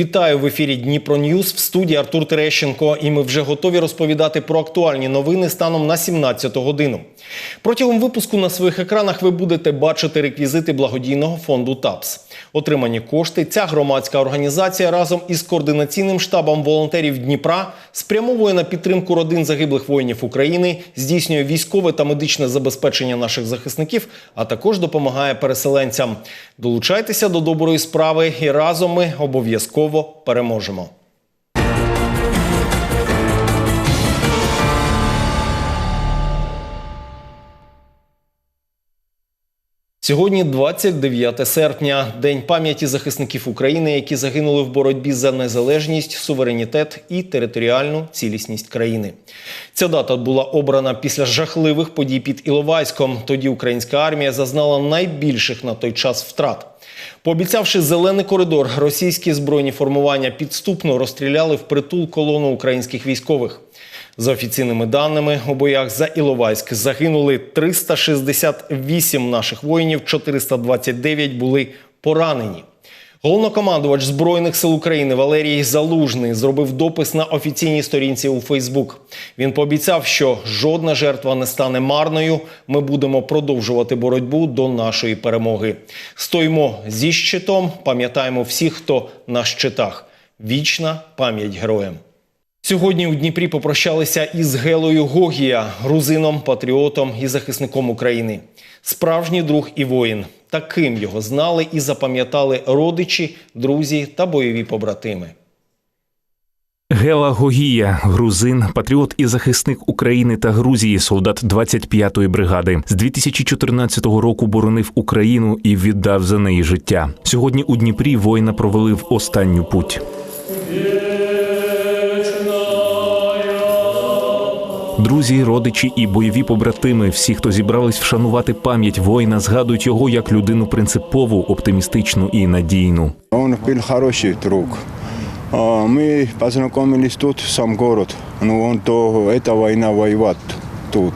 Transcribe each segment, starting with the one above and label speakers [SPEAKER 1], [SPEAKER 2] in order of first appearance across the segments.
[SPEAKER 1] Вітаю в ефірі Дніпро Ньюс в студії Артур Терещенко. І ми вже готові розповідати про актуальні новини станом на 17 годину. Протягом випуску на своїх екранах ви будете бачити реквізити благодійного фонду ТАПС. Отримані кошти ця громадська організація разом із координаційним штабом волонтерів Дніпра спрямовує на підтримку родин загиблих воїнів України, здійснює військове та медичне забезпечення наших захисників, а також допомагає переселенцям. Долучайтеся до доброї справи, і разом ми обов'язково переможемо. Сьогодні 29 серпня, день пам'яті захисників України, які загинули в боротьбі за незалежність, суверенітет і територіальну цілісність країни. Ця дата була обрана після жахливих подій під Іловайськом. Тоді українська армія зазнала найбільших на той час втрат. Пообіцявши зелений коридор, російські збройні формування підступно розстріляли в притул колону українських військових. За офіційними даними, у боях за Іловайськ загинули 368 наших воїнів, 429 були поранені. Головнокомандувач Збройних сил України Валерій Залужний зробив допис на офіційній сторінці у Фейсбук. Він пообіцяв, що жодна жертва не стане марною. Ми будемо продовжувати боротьбу до нашої перемоги. Стоїмо зі щитом, пам'ятаємо всіх, хто на щитах. Вічна пам'ять героям. Сьогодні у Дніпрі попрощалися із Гелою Гогія, грузином, патріотом і захисником України. Справжній друг і воїн. Таким його знали і запам'ятали родичі, друзі та бойові побратими.
[SPEAKER 2] Гела Гогія, грузин, патріот і захисник України та Грузії, солдат 25-ї бригади. З 2014 року боронив Україну і віддав за неї життя. Сьогодні у Дніпрі воїна провели в останню путь. Друзі, родичі і бойові побратими, всі, хто зібрались вшанувати пам'ять воїна, згадують його як людину принципову, оптимістичну і надійну.
[SPEAKER 3] Он был хороший друг. А, Мы познакомились тут, сам город. Но он до этой войны воевал тут.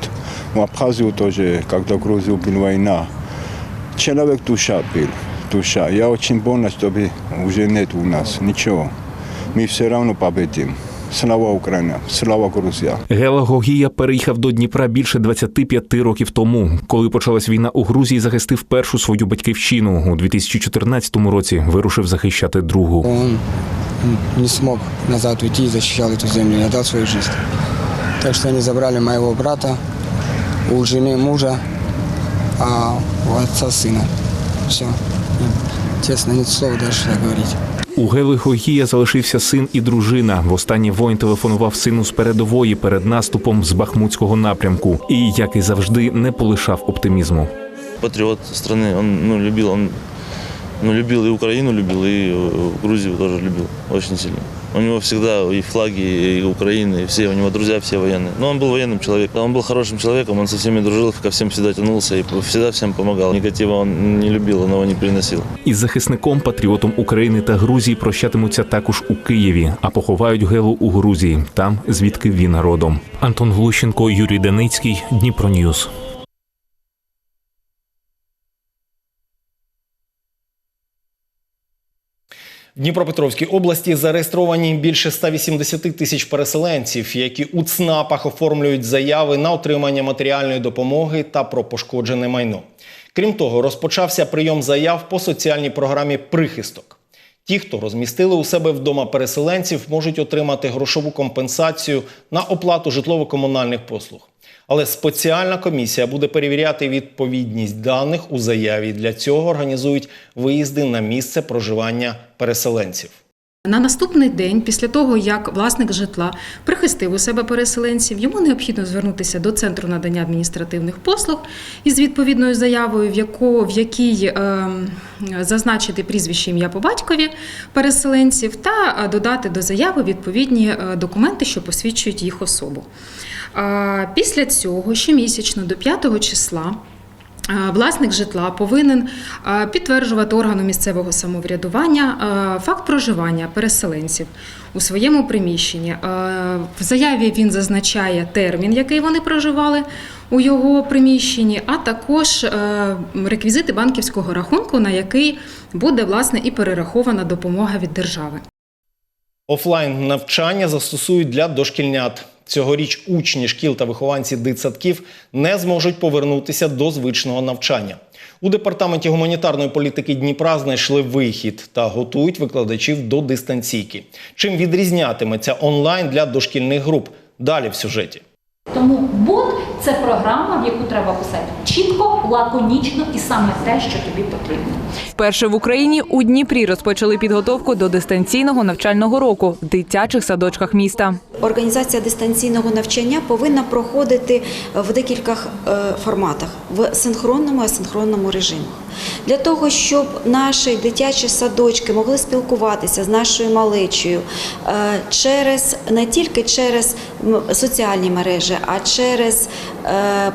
[SPEAKER 3] В Абхазию тоже, когда в Грузию была война. Человек душа был, душа. Я очень больно, чтобы уже нет у нас ничего. Мы все равно победим. Слава Украина, слава Грузия.
[SPEAKER 2] Гела Гогія переїхав до Дніпра більше 25 років тому. Коли почалась війна у Грузії, захистив першу свою батьківщину. У 2014 році вирушив захищати другу.
[SPEAKER 4] Он не смог назад уйти и защищал эту землю, и отдал свою жизнь. Так что они забрали моего брата, у жены мужа, а у отца сына. Все. Честно, нет слов даже что говорить.
[SPEAKER 2] У Гелихогія залишився син і дружина. Востаннє воїн телефонував сину з передової перед наступом з Бахмутського напрямку. І, як і завжди, не полишав оптимізму.
[SPEAKER 5] Патріот країни, Он ну, любив, ну, любив і Україну, любив, і Грузію теж любив дуже сильно. У него всегда и флаги, и Украины, и все, у него друзья все военные. Но он был военным человеком. Он был хорошим человеком, он со всеми дружил, ко всем всегда тянулся и всегда всем помогал. Негатива он не любил, он его не приносил.
[SPEAKER 2] Із захисником, патріотом України та Грузії прощатимуться також у Києві, а поховають Гелу у Грузії, там звідки він родом. Антон Глущенко, Юрій Даницький, Дніпро Ньюс.
[SPEAKER 1] Дніпропетровській області зареєстровані більше 180 тисяч переселенців, які у ЦНАПах оформлюють заяви на отримання матеріальної допомоги та про пошкоджене майно. Крім того, розпочався прийом заяв по соціальній програмі Прихисток. Ті, хто розмістили у себе вдома переселенців, можуть отримати грошову компенсацію на оплату житлово-комунальних послуг. Але спеціальна комісія буде перевіряти відповідність даних у заяві. Для цього організують виїзди на місце проживання переселенців.
[SPEAKER 6] На наступний день, після того як власник житла прихистив у себе переселенців, йому необхідно звернутися до центру надання адміністративних послуг із відповідною заявою, в яку в якій е, зазначити прізвище ім'я по батькові переселенців, та е, додати до заяви відповідні е, документи, що посвідчують їх особу. Після цього щомісячно до 5 числа. Е, Власник житла повинен е, підтверджувати органу місцевого самоврядування е, факт проживання переселенців у своєму приміщенні. В заяві він зазначає термін, який вони проживали у його приміщенні, а також реквізити банківського рахунку, на який буде власне і перерахована допомога від держави.
[SPEAKER 1] Офлайн навчання застосують для дошкільнят. Цьогоріч учні шкіл та вихованці дитсадків не зможуть повернутися до звичного навчання. У департаменті гуманітарної політики Дніпра знайшли вихід та готують викладачів до дистанційки. Чим відрізнятиметься онлайн для дошкільних груп? Далі в сюжеті.
[SPEAKER 7] Тому бот це програма, в яку треба писати чітко, лаконічно і саме те, що тобі потрібно.
[SPEAKER 8] Вперше в Україні у Дніпрі розпочали підготовку до дистанційного навчального року в дитячих садочках міста.
[SPEAKER 9] Організація дистанційного навчання повинна проходити в декількох е, форматах в синхронному і асинхронному режимах. Для того, щоб наші дитячі садочки могли спілкуватися з нашою малечею е, через не тільки через соціальні мережі, а через е,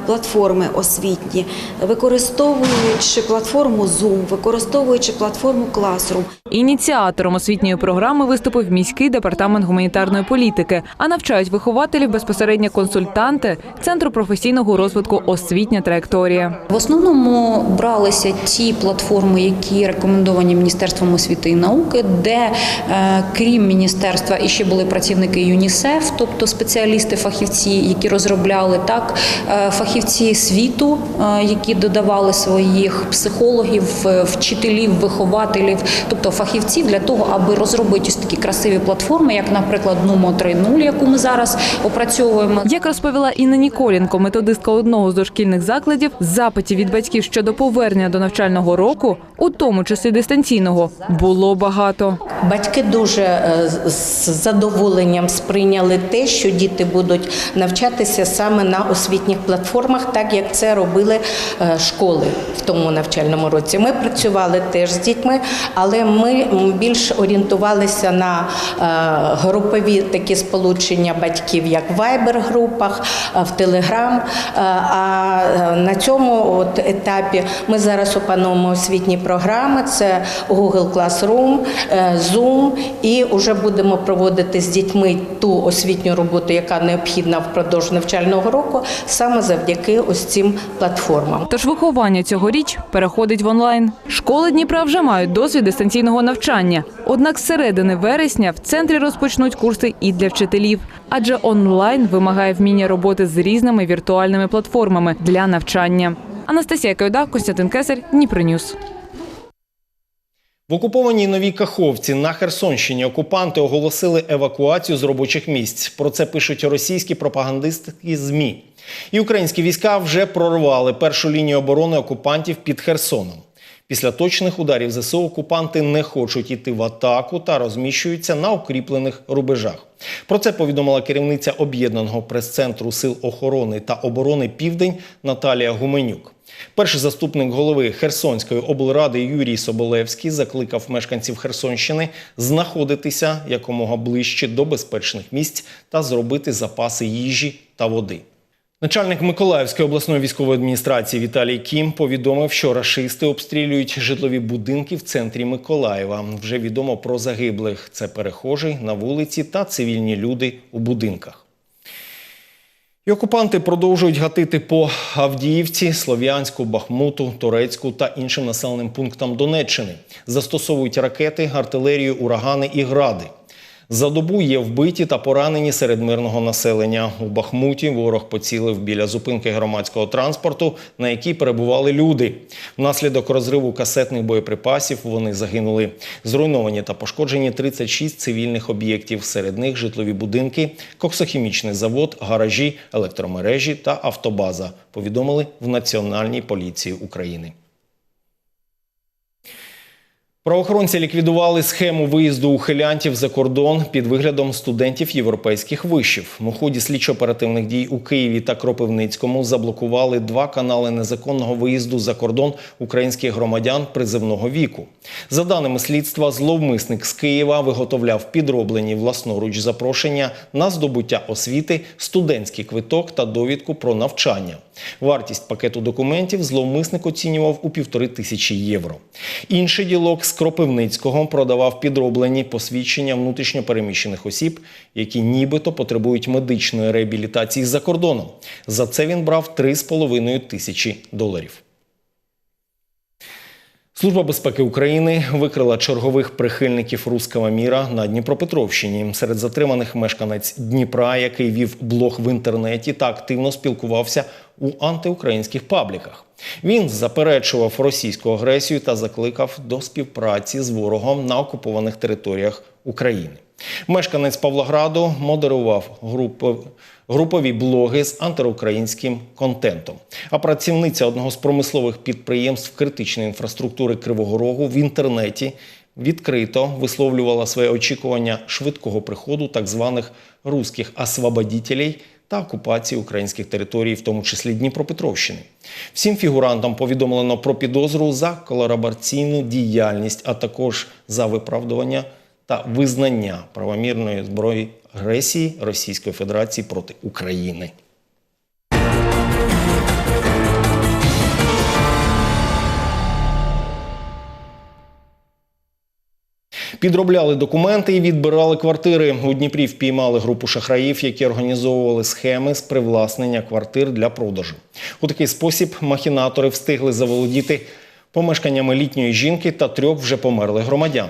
[SPEAKER 9] платформи освітні, використовуючи платформу Zoom, використовуючи платформу Classroom.
[SPEAKER 8] Ініціатором освітньої програми виступив міський департамент гуманітарної політики, а навчають вихователів безпосередньо консультанти Центру професійного розвитку освітня траєкторія.
[SPEAKER 7] В основному бралися ті платформи, які рекомендовані Міністерством освіти і науки, де е, крім міністерства і ще були працівники ЮНІСЕФ, тобто спеціалісти, фахівці, які розробляли так, е, фахівці світу, е, які додавали своїх психологів, вчителів, вихователів, тобто фахівців для того, аби розробити ось такі красиві платформи, як, наприклад, Numo 3.0, яку ми зараз опрацьовуємо.
[SPEAKER 8] Як розповіла Інна Ніколенко, методистка одного з дошкільних закладів, запитів від батьків щодо повернення до навчального року, у тому числі дистанційного, було багато.
[SPEAKER 10] Батьки дуже е, з задоволенням сприйняли те, що діти будуть навчатися саме на освітніх платформах, так як це робили е, школи в тому навчальному році. Ми працювали теж з дітьми, але ми більш орієнтувалися на е, групові такі сполучення батьків, як в е, в. Е, А на цьому от етапі ми зараз опановуємо освітні програми: це Google Classroom, е, Zoom, і вже будемо проводити з дітьми ту освітню роботу, яка необхідна впродовж навчального року, саме завдяки ось цим платформам.
[SPEAKER 8] Тож виховання цьогоріч переходить в онлайн. Школи Дніпра вже мають досвід дистанційного навчання. Однак з середини вересня в центрі розпочнуть курси і для вчителів, адже онлайн вимагає вміння роботи з різними віртуальними платформами для навчання. Анастасія Кайда, Костянтин Кесар, Дніпронюс.
[SPEAKER 1] В окупованій новій Каховці на Херсонщині окупанти оголосили евакуацію з робочих місць. Про це пишуть російські пропагандистські змі. І українські війська вже прорвали першу лінію оборони окупантів під Херсоном. Після точних ударів ЗСУ окупанти не хочуть іти в атаку та розміщуються на укріплених рубежах. Про це повідомила керівниця об'єднаного прес-центру сил охорони та оборони Південь Наталія Гуменюк. Перший заступник голови Херсонської облради Юрій Соболевський закликав мешканців Херсонщини знаходитися якомога ближче до безпечних місць та зробити запаси їжі та води. Начальник Миколаївської обласної військової адміністрації Віталій Кім повідомив, що рашисти обстрілюють житлові будинки в центрі Миколаєва. Вже відомо про загиблих. Це перехожі на вулиці та цивільні люди у будинках. І окупанти продовжують гатити по Авдіївці, Слов'янську, Бахмуту, Турецьку та іншим населеним пунктам Донеччини. Застосовують ракети, артилерію, урагани і гради. За добу є вбиті та поранені серед мирного населення. У Бахмуті ворог поцілив біля зупинки громадського транспорту, на якій перебували люди. Внаслідок розриву касетних боєприпасів вони загинули. Зруйновані та пошкоджені 36 цивільних об'єктів. Серед них житлові будинки, коксохімічний завод, гаражі, електромережі та автобаза. Повідомили в Національній поліції України. Правоохоронці ліквідували схему виїзду ухилянтів за кордон під виглядом студентів європейських вишів. У ході слідчо-оперативних дій у Києві та Кропивницькому заблокували два канали незаконного виїзду за кордон українських громадян призивного віку. За даними слідства, зловмисник з Києва виготовляв підроблені власноруч запрошення на здобуття освіти, студентський квиток та довідку про навчання. Вартість пакету документів зловмисник оцінював у півтори тисячі євро. Інший ділок з Кропивницького продавав підроблені посвідчення внутрішньопереміщених осіб, які нібито потребують медичної реабілітації за кордоном. За це він брав 3,5 тисячі доларів. Служба безпеки України викрила чергових прихильників руского міра на Дніпропетровщині. Серед затриманих мешканець Дніпра, який вів блог в інтернеті та активно спілкувався у антиукраїнських пабліках. Він заперечував російську агресію та закликав до співпраці з ворогом на окупованих територіях України. Мешканець Павлограду модерував групи, групові блоги з антиукраїнським контентом. А працівниця одного з промислових підприємств критичної інфраструктури Кривого Рогу в інтернеті відкрито висловлювала своє очікування швидкого приходу так званих руських освободітелей та окупації українських територій, в тому числі Дніпропетровщини. Всім фігурантам повідомлено про підозру за колабораційну діяльність, а також за виправдування та визнання правомірної зброї агресії Російської Федерації проти України. Підробляли документи і відбирали квартири. У Дніпрі впіймали групу шахраїв, які організовували схеми з привласнення квартир для продажу. У такий спосіб махінатори встигли заволодіти помешканнями літньої жінки та трьох вже померлих громадян.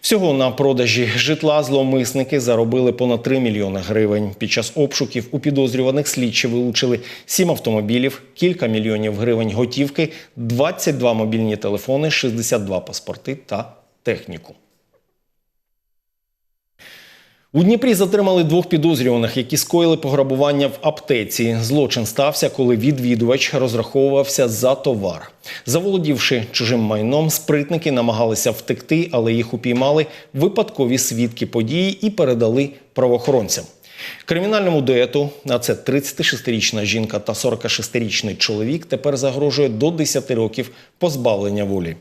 [SPEAKER 1] Всього на продажі житла зловмисники заробили понад 3 мільйони гривень. Під час обшуків у підозрюваних слідчі вилучили 7 автомобілів, кілька мільйонів гривень готівки, 22 мобільні телефони, 62 паспорти та техніку. У Дніпрі затримали двох підозрюваних, які скоїли пограбування в аптеці. Злочин стався, коли відвідувач розраховувався за товар. Заволодівши чужим майном, спритники намагалися втекти, але їх упіймали випадкові свідки події і передали правоохоронцям. Кримінальному дуету, а це 36-річна жінка та 46-річний чоловік, тепер загрожує до 10 років позбавлення волі.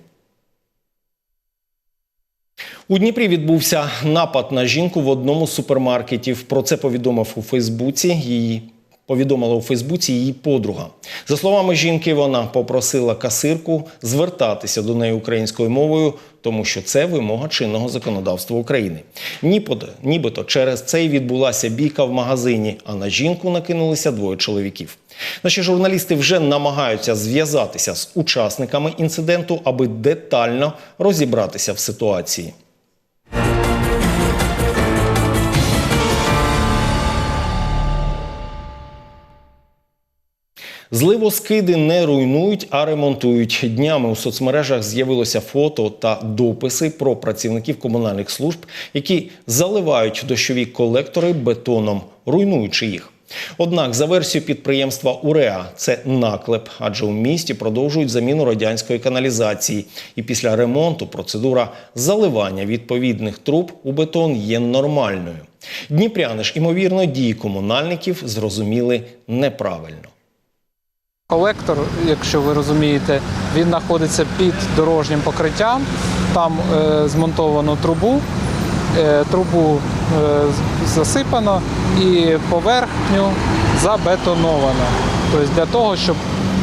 [SPEAKER 1] У Дніпрі відбувся напад на жінку в одному з супермаркетів. Про це повідомив у Фейсбуці її. Повідомила у Фейсбуці її подруга. За словами жінки, вона попросила касирку звертатися до неї українською мовою, тому що це вимога чинного законодавства України. Нібито, нібито через це й відбулася бійка в магазині, а на жінку накинулися двоє чоловіків. Наші журналісти вже намагаються зв'язатися з учасниками інциденту, аби детально розібратися в ситуації. Зливоскиди не руйнують, а ремонтують. Днями у соцмережах з'явилося фото та дописи про працівників комунальних служб, які заливають дощові колектори бетоном, руйнуючи їх. Однак, за версією підприємства УРЕА, це наклеп, адже у місті продовжують заміну радянської каналізації. І після ремонту процедура заливання відповідних труб у бетон є нормальною. Дніпряни ж, ймовірно, дії комунальників зрозуміли неправильно.
[SPEAKER 11] Колектор, якщо ви розумієте, він знаходиться під дорожнім покриттям. Там е, змонтовано трубу, е, трубу е, засипано і поверхню забетоновано. Тобто для того, щоб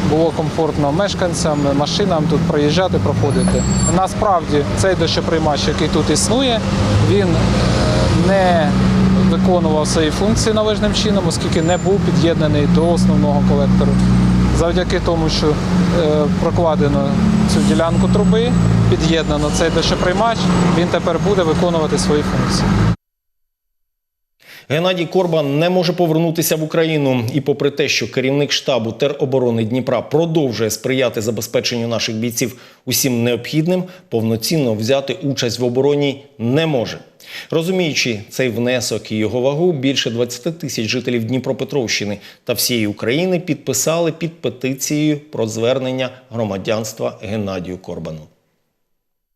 [SPEAKER 11] було комфортно мешканцям, машинам тут проїжджати, проходити. Насправді цей дощоприймач, який тут існує, він е, не виконував свої функції належним чином, оскільки не був під'єднаний до основного колектору. Завдяки тому, що е, прокладено цю ділянку труби, під'єднано цей дощоприймач, він тепер буде виконувати свої функції.
[SPEAKER 1] Геннадій Корбан не може повернутися в Україну. І попри те, що керівник штабу тероборони Дніпра продовжує сприяти забезпеченню наших бійців усім необхідним, повноцінно взяти участь в обороні не може. Розуміючи цей внесок і його вагу, більше 20 тисяч жителів Дніпропетровщини та всієї України підписали під петицією про звернення громадянства Геннадію Корбану.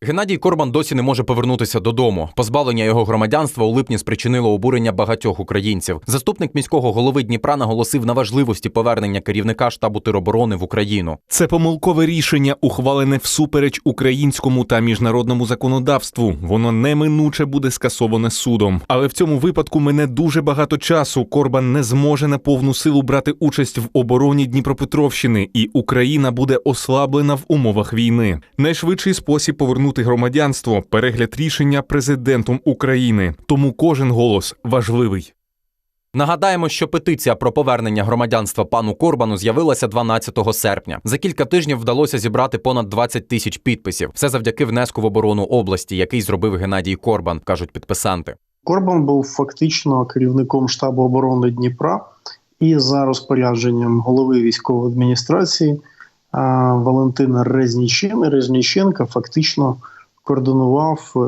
[SPEAKER 12] Геннадій Корбан досі не може повернутися додому. Позбавлення його громадянства у липні спричинило обурення багатьох українців. Заступник міського голови Дніпра наголосив на важливості повернення керівника штабу тероборони в Україну.
[SPEAKER 2] Це помилкове рішення, ухвалене всупереч українському та міжнародному законодавству. Воно неминуче буде скасоване судом. Але в цьому випадку мене дуже багато часу. Корбан не зможе на повну силу брати участь в обороні Дніпропетровщини, і Україна буде ослаблена в умовах війни. Найшвидший спосіб повернути громадянство перегляд рішення президентом України. Тому кожен голос важливий.
[SPEAKER 12] Нагадаємо, що петиція про повернення громадянства пану Корбану з'явилася 12 серпня. За кілька тижнів вдалося зібрати понад 20 тисяч підписів. Все завдяки внеску в оборону області, який зробив Геннадій Корбан, кажуть підписанти.
[SPEAKER 13] Корбан був фактично керівником штабу оборони Дніпра, і за розпорядженням голови військової адміністрації Валентина Резнічен, Резніченка фактично координував е,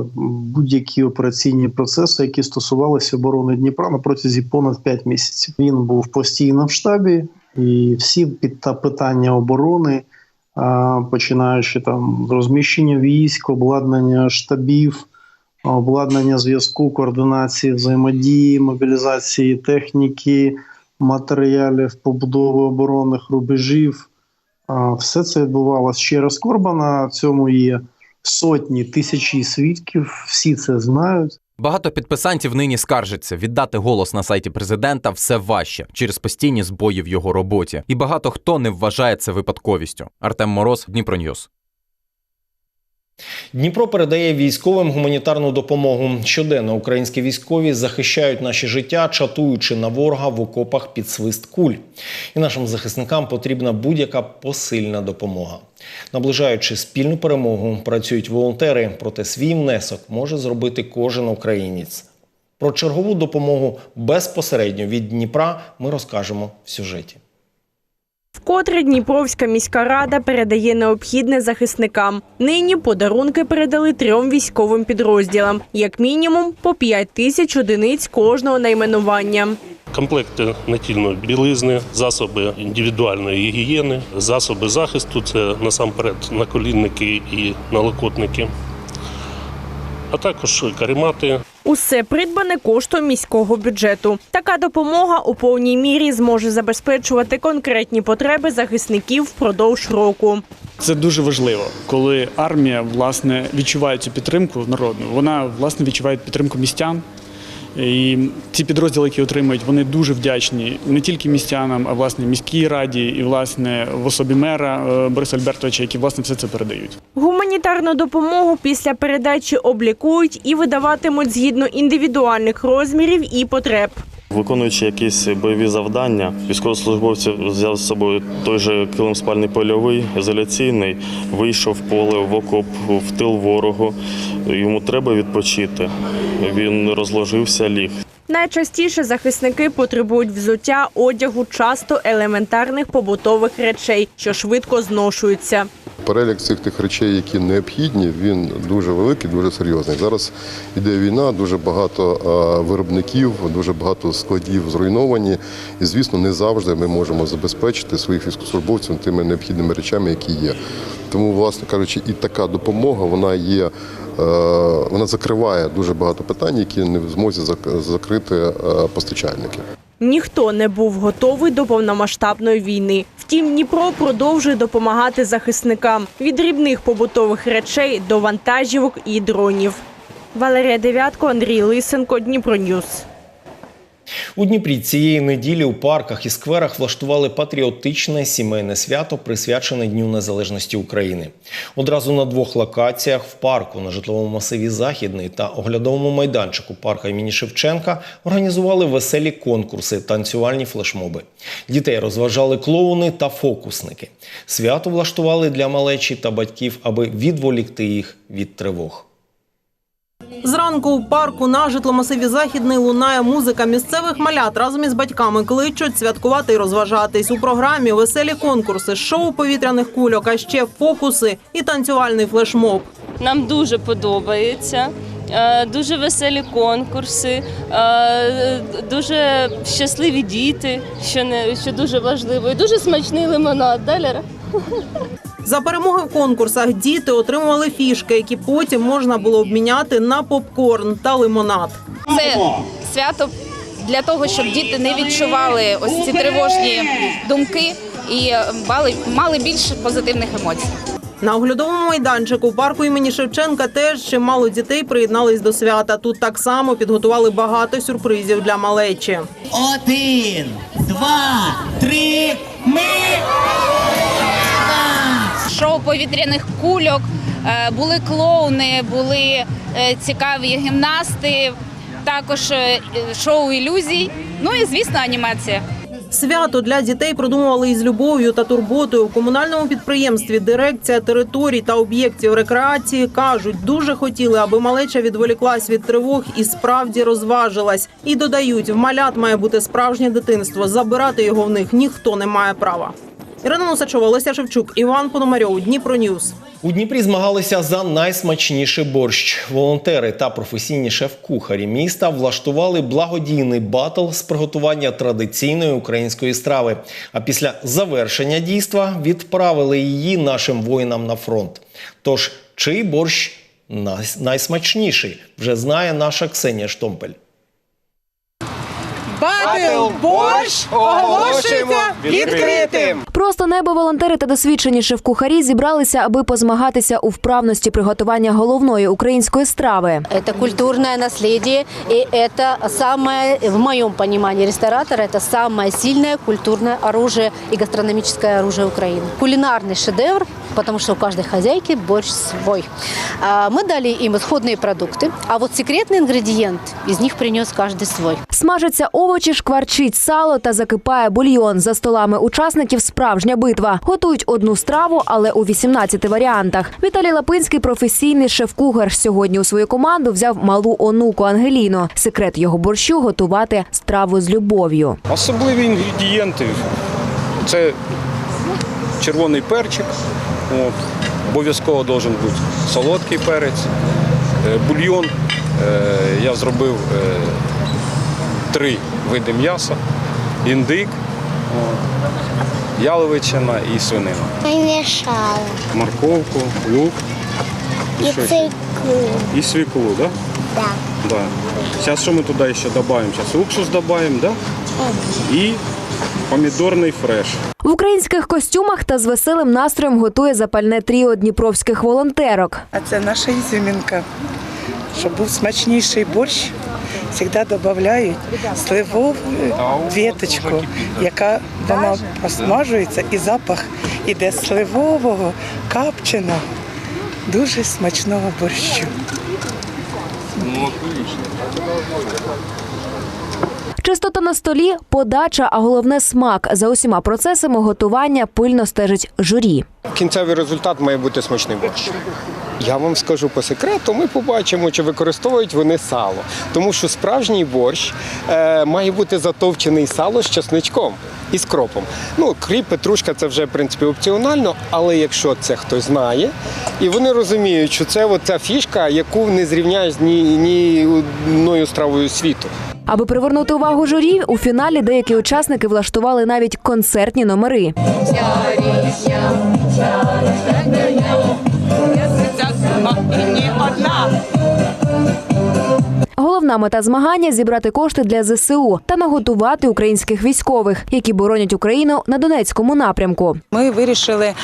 [SPEAKER 13] будь-які операційні процеси, які стосувалися оборони Дніпра на протязі понад 5 місяців. Він був постійно в штабі, і всі під- та питання оборони, починаючи там розміщення військ, обладнання штабів обладнання зв'язку, координації взаємодії, мобілізації техніки, матеріалів, побудови оборонних рубежів. Все це відбувалося через Корбана. В цьому є сотні тисячі свідків. Всі це знають.
[SPEAKER 12] Багато підписантів нині скаржиться віддати голос на сайті президента все важче через постійні збої в його роботі, і багато хто не вважає це випадковістю. Артем Мороз, Дніпроньюз.
[SPEAKER 1] Дніпро передає військовим гуманітарну допомогу. Щоденно українські військові захищають наші життя, чатуючи на ворога в окопах під свист куль. І нашим захисникам потрібна будь-яка посильна допомога. Наближаючи спільну перемогу, працюють волонтери, проте свій внесок може зробити кожен українець. Про чергову допомогу безпосередньо від Дніпра ми розкажемо в сюжеті.
[SPEAKER 14] Вкотре Дніпровська міська рада передає необхідне захисникам. Нині подарунки передали трьом військовим підрозділам, як мінімум по 5 тисяч одиниць кожного найменування.
[SPEAKER 15] Комплекти натільної білизни, засоби індивідуальної гігієни, засоби захисту це насамперед наколінники і налокотники, а також каремати,
[SPEAKER 14] Усе придбане коштом міського бюджету. Така допомога у повній мірі зможе забезпечувати конкретні потреби захисників впродовж року.
[SPEAKER 16] Це дуже важливо, коли армія власне відчуває цю підтримку народну. Вона власне відчуває підтримку містян. І ці підрозділи, які отримують, вони дуже вдячні не тільки містянам, а власне міській раді і власне в особі мера е, Бориса Альбертовича, які власне все це передають.
[SPEAKER 14] Гуманітарну допомогу після передачі облікують і видаватимуть згідно індивідуальних розмірів і потреб.
[SPEAKER 17] Виконуючи якісь бойові завдання, військовослужбовці взяли з собою той же килим спальний польовий, ізоляційний, вийшов в поле в окоп в тил ворогу. Йому треба відпочити. Він розложився, ліг.
[SPEAKER 14] Найчастіше захисники потребують взуття, одягу, часто елементарних побутових речей, що швидко зношуються.
[SPEAKER 18] Перелік цих тих речей, які необхідні, він дуже великий, дуже серйозний. Зараз іде війна, дуже багато виробників, дуже багато складів зруйновані. І, звісно, не завжди ми можемо забезпечити своїх військовослужбовців тими необхідними речами, які є. Тому, власне кажучи, і така допомога вона є. е, Вона закриває дуже багато питань, які не в змозі зак- закрити е, постачальники.
[SPEAKER 14] Ніхто не був готовий до повномасштабної війни. Втім, Дніпро продовжує допомагати захисникам від дрібних побутових речей до вантажівок і дронів. Валерія Дев'ятко, Андрій Лисенко, Дніпроньюз.
[SPEAKER 1] У Дніпрі цієї неділі у парках і скверах влаштували патріотичне сімейне свято, присвячене Дню Незалежності України. Одразу на двох локаціях в парку на житловому масиві Західний та оглядовому майданчику парка імені Шевченка організували веселі конкурси, танцювальні флешмоби. Дітей розважали клоуни та фокусники. Свято влаштували для малечі та батьків, аби відволікти їх від тривог.
[SPEAKER 19] Зранку у парку на житломасиві Західний лунає музика місцевих малят разом із батьками кличуть святкувати і розважатись. У програмі веселі конкурси, шоу повітряних кульок, а ще фокуси і танцювальний флешмоб.
[SPEAKER 20] Нам дуже подобається. Е, Дуже веселі конкурси, е, дуже щасливі діти, що не дуже важливо, і дуже смачний лимонад. Да, Лера?
[SPEAKER 19] За перемоги в конкурсах діти отримували фішки, які потім можна було обміняти на попкорн та лимонад.
[SPEAKER 21] Це свято для того, щоб діти не відчували ось ці тривожні думки і мали, мали більше позитивних емоцій.
[SPEAKER 19] На оглядовому майданчику парку імені Шевченка теж чимало дітей приєднались до свята. Тут так само підготували багато сюрпризів для малечі.
[SPEAKER 22] Один, два, три. Ми
[SPEAKER 21] Шоу повітряних кульок, е, були клоуни, були е, цікаві гімнасти, також е, шоу ілюзій. Ну і звісно, анімація.
[SPEAKER 19] Свято для дітей продумували із любов'ю та турботою. У комунальному підприємстві дирекція територій та об'єктів рекреації кажуть, дуже хотіли, аби малеча відволіклась від тривог і справді розважилась. І додають, в малят має бути справжнє дитинство. Забирати його в них ніхто не має права. Ірина Носачова, Олеся Шевчук, Іван Пономарьов, Дніпро Ньюс.
[SPEAKER 1] У Дніпрі змагалися за найсмачніший борщ. Волонтери та професійні шеф-кухарі міста влаштували благодійний батл з приготування традиційної української страви. А після завершення дійства відправили її нашим воїнам на фронт. Тож, чий борщ най- найсмачніший, вже знає наша Ксенія Штомпель.
[SPEAKER 23] Батл борщ оголошується відкритим.
[SPEAKER 24] Просто небо волонтери та досвідчені шеф-кухарі зібралися, аби позмагатися у вправності приготування головної української страви.
[SPEAKER 25] Это культурное наследие, и это самое, в моем понимании ресторатора, это самое сильное культурное оружие и гастрономическое оружие Украины. Кулинарный шедевр, потому что у каждой хозяйки борщ свой. А, Мы дали им исходные продукты, а вот секретный ингредиент из них принес каждый свой.
[SPEAKER 24] Смажаться овочі, шкварчить сало та закипає бульйон. За столами учасників справжня битва. Готують одну страву, але у 18 варіантах. Віталій Лапинський професійний шеф-кухар. Сьогодні у свою команду взяв малу онуку Ангеліну. Секрет його борщу готувати страву з любов'ю.
[SPEAKER 26] Особливі інгредієнти це червоний перчик, от, обов'язково должен бути солодкий перець, е, бульйон. Е, Я зробив е, три види м'яса, індик, яловичина і свинина.
[SPEAKER 27] Помішала.
[SPEAKER 26] Морковку, лук
[SPEAKER 27] І циклу.
[SPEAKER 26] і свіклу, так?
[SPEAKER 27] Да.
[SPEAKER 26] Да? Да. Зараз що ми туди ще додаємо? Зараз уксус додаємо, да? і помідорний фреш.
[SPEAKER 24] В українських костюмах та з веселим настроєм готує запальне тріо дніпровських волонтерок.
[SPEAKER 28] А це наша ізюмінка. Щоб був смачніший борщ, завжди додають сливову віточку, яка вона посмажується, і запах іде сливового, капченого, дуже смачного борщу.
[SPEAKER 24] Чистота на столі, подача, а головне смак. За усіма процесами готування пильно стежить журі.
[SPEAKER 29] Кінцевий результат має бути смачний борщ. Я вам скажу по секрету, ми побачимо, чи використовують вони сало. Тому що справжній борщ е, має бути затовчений сало з чесничком і з кропом. Ну, кріп, петрушка це вже в принципі опціонально, але якщо це хтось знає, і вони розуміють, що це оця фішка, яку не зрівняєш ні, ні одною стравою світу.
[SPEAKER 24] Аби привернути увагу журі, у фіналі деякі учасники влаштували навіть концертні номери.
[SPEAKER 23] І ні одна.
[SPEAKER 24] Головна мета змагання зібрати кошти для ЗСУ та наготувати українських військових, які боронять Україну на Донецькому напрямку.
[SPEAKER 30] Ми вирішили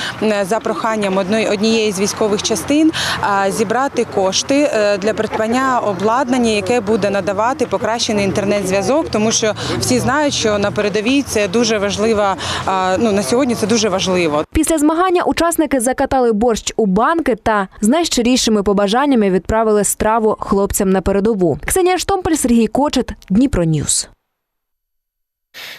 [SPEAKER 30] за проханням однієї з військових частин зібрати кошти е, для придбання обладнання, яке буде надавати покращений інтернет-зв'язок, тому що всі знають, що на передовій це дуже важлива. Ну на сьогодні це дуже важливо.
[SPEAKER 24] Після змагання учасники закатали борщ у банки та з найщирішими побажаннями відправили страву хлопцям на передову. Ксенія Штомпель, Сергій Кочет, Дніпро Ньюс.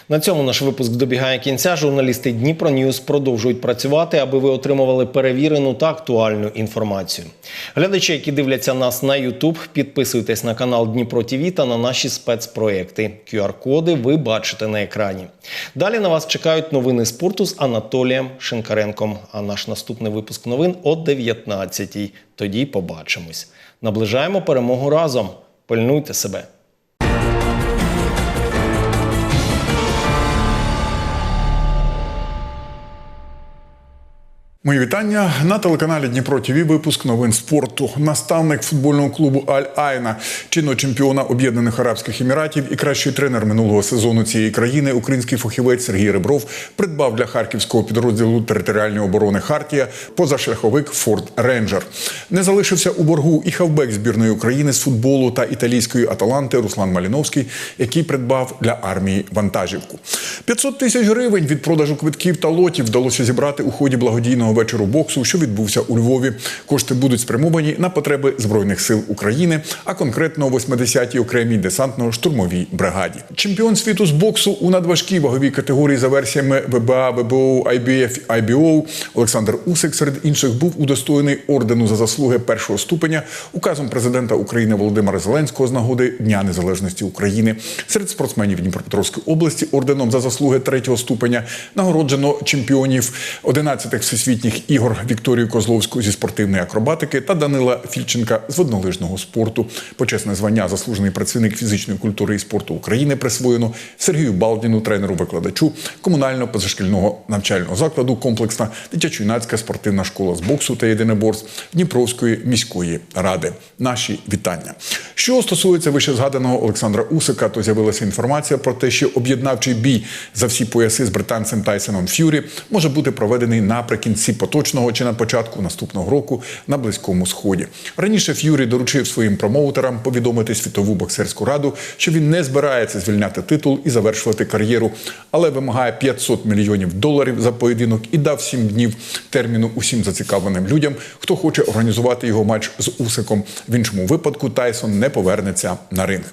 [SPEAKER 1] На цьому наш випуск добігає кінця. Журналісти Дніпро Ньюс продовжують працювати, аби ви отримували перевірену та актуальну інформацію. Глядачі, які дивляться нас на YouTube, підписуйтесь на канал Дніпро ТІВІ та на наші спецпроекти. QR-коди ви бачите на екрані. Далі на вас чекають новини спорту з Анатолієм Шинкаренком. А наш наступний випуск новин о 19-й. Тоді побачимось. Наближаємо перемогу разом. Пильнуйте себе.
[SPEAKER 31] Мої вітання на телеканалі Дніпро ТІВІ. Випуск новин спорту. Наставник футбольного клубу Аль Айна, чинного чемпіона Об'єднаних Арабських Еміратів і кращий тренер минулого сезону цієї країни, український фахівець Сергій Ребров, придбав для харківського підрозділу територіальної оборони Хартія позашляховик Форд Рейнджер. Не залишився у боргу і хавбек збірної України з футболу та італійської Аталанти Руслан Маліновський, який придбав для армії вантажівку. 500 тисяч гривень від продажу квитків та лотів вдалося зібрати у ході благодійного вечору боксу, що відбувся у Львові. Кошти будуть спрямовані на потреби збройних сил України, а конкретно 80-й окремій десантно-штурмовій бригаді. Чемпіон світу з боксу у надважкій ваговій категорії за версіями ВБА, ВБО, IBF, IBO Олександр Усик серед інших був удостоєний ордену за заслуги першого ступеня указом президента України Володимира Зеленського з нагоди Дня Незалежності України. Серед спортсменів Дніпропетровської області орденом за заслуги третього ступеня нагороджено чемпіонів 11-х всесвітніх ігор Вікторію Козловську зі спортивної акробатики та Данила Фільченка з воднолижного спорту. Почесне звання заслужений працівник фізичної культури і спорту України присвоєно Сергію Балдіну, тренеру-викладачу комунально-позашкільного навчального закладу комплексна дитячо-юнацька спортивна школа з боксу та єдиноборств Дніпровської міської ради. Наші вітання. Що стосується вище згаданого Олександра Усика, то з'явилася інформація про те, що об'єднавчий бій за всі пояси з британцем Тайсоном Ф'юрі може бути проведений наприкінці поточного чи на початку наступного року на близькому сході. Раніше Ф'юрі доручив своїм промоутерам повідомити світову боксерську раду, що він не збирається звільняти титул і завершувати кар'єру, але вимагає 500 мільйонів доларів за поєдинок і дав 7 днів терміну усім зацікавленим людям, хто хоче організувати його матч з Усиком. В іншому випадку Тайсон не повернеться на ринг.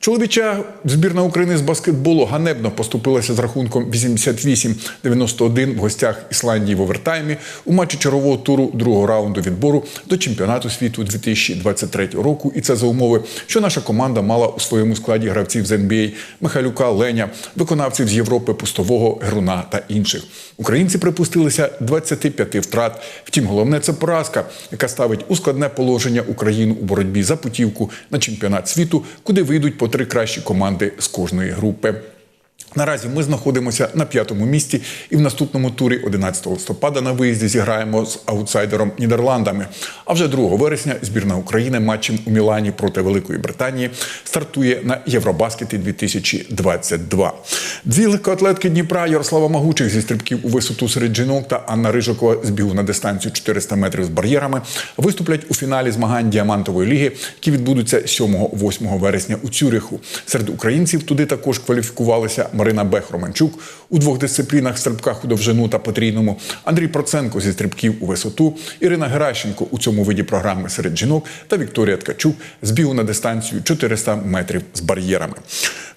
[SPEAKER 31] Чоловіча збірна України з баскетболу ганебно поступилася з рахунком 88-91 в гостях Ісландії в овертаймі у матчі чергового туру другого раунду відбору до чемпіонату світу 2023 року. І це за умови, що наша команда мала у своєму складі гравців з NBA Михайлюка, Леня, виконавців з Європи, Пустового, Геруна та інших. Українці припустилися 25 втрат. Втім, головне це поразка, яка ставить у складне положення Україну у боротьбі за путівку на чемпіонат світу, куди вийдуть по три кращі команди з кожної групи. Наразі ми знаходимося на п'ятому місці, і в наступному турі 11 листопада на виїзді зіграємо з аутсайдером Нідерландами. А вже 2 вересня збірна України матчем у Мілані проти Великої Британії стартує на Євробаскеті 2022. Дві легкоатлетки Дніпра Ярослава Магучих зі стрибків у висоту серед жінок та Анна Рижакова з бігу на дистанцію 400 метрів з бар'єрами виступлять у фіналі змагань діамантової ліги, які відбудуться 7-8 вересня у Цюриху. Серед українців туди також кваліфікувалися Марина Бех-Романчук у двох дисциплінах стрибках у довжину та потрійному, Андрій Проценко зі стрибків у висоту, Ірина Геращенко у цьому виді програми серед жінок та Вікторія Ткачук з бігу на дистанцію 400 метрів з бар'єрами.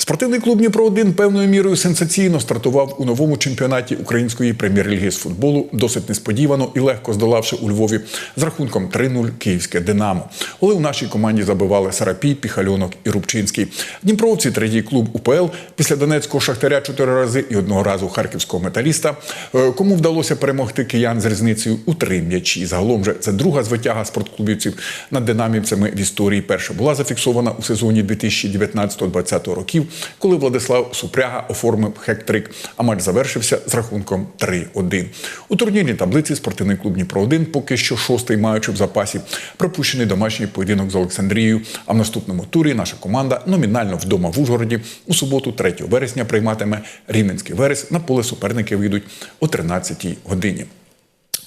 [SPEAKER 31] Спортивний клуб Дніпро 1 певною мірою сенсаційно стартував у новому чемпіонаті української прем'єр-ліги з футболу, досить несподівано і легко здолавши у Львові з рахунком 3-0 київське Динамо. Коли у нашій команді забивали Сарапій, Піхальонок і Рубчинський. Дніпровці третій клуб УПЛ після Донецького шахтаря чотири рази і одного разу харківського металіста. Е, Кому вдалося перемогти киян з різницею у три м'ячі. Загалом же це друга звитяга спортклубівців над динамівцями в історії. Перша була зафіксована у сезоні 2019-2020 років, коли Владислав Супряга оформив хек-трик, а матч завершився з рахунком 3-1. У турнірній таблиці спортивний клуб Дніпро 1 поки що шостий, маючи в запасі пропущений домашній поєдинок з Олександрією. А в наступному турі наша команда номінально вдома в Ужгороді у суботу, 3 вересня, прийматиме Рівненський верес. На поле суперники вийдуть о 13-й годині.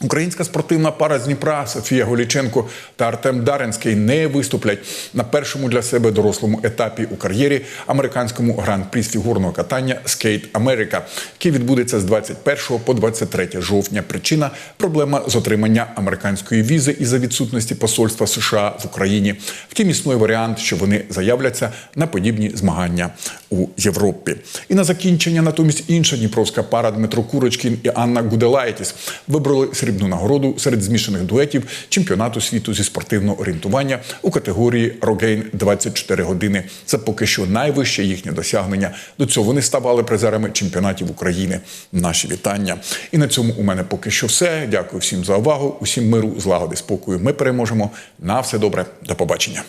[SPEAKER 31] Українська спортивна пара з Дніпра Софія Голіченко та Артем Даренський не виступлять на першому для себе дорослому етапі у кар'єрі американському гран-прі з фігурного катання Skate America, який відбудеться з 21 по 23 жовтня. Причина проблема з отримання американської візи із-за відсутності посольства США в Україні. Втім, існує варіант, що вони заявляться на подібні змагання у Європі. І на закінчення натомість інша дніпровська пара Дмитро Курочкін і Анна Гуделайтіс вибрали срібну нагороду серед змішаних дуетів чемпіонату світу зі спортивного орієнтування у категорії Рогейн 24 години. Це поки що найвище їхнє досягнення. До цього вони ставали призерами чемпіонатів України. Наші вітання. І на цьому у мене поки що все. Дякую всім за увагу. Усім миру, злагоди, спокою. Ми переможемо. На все добре. До побачення.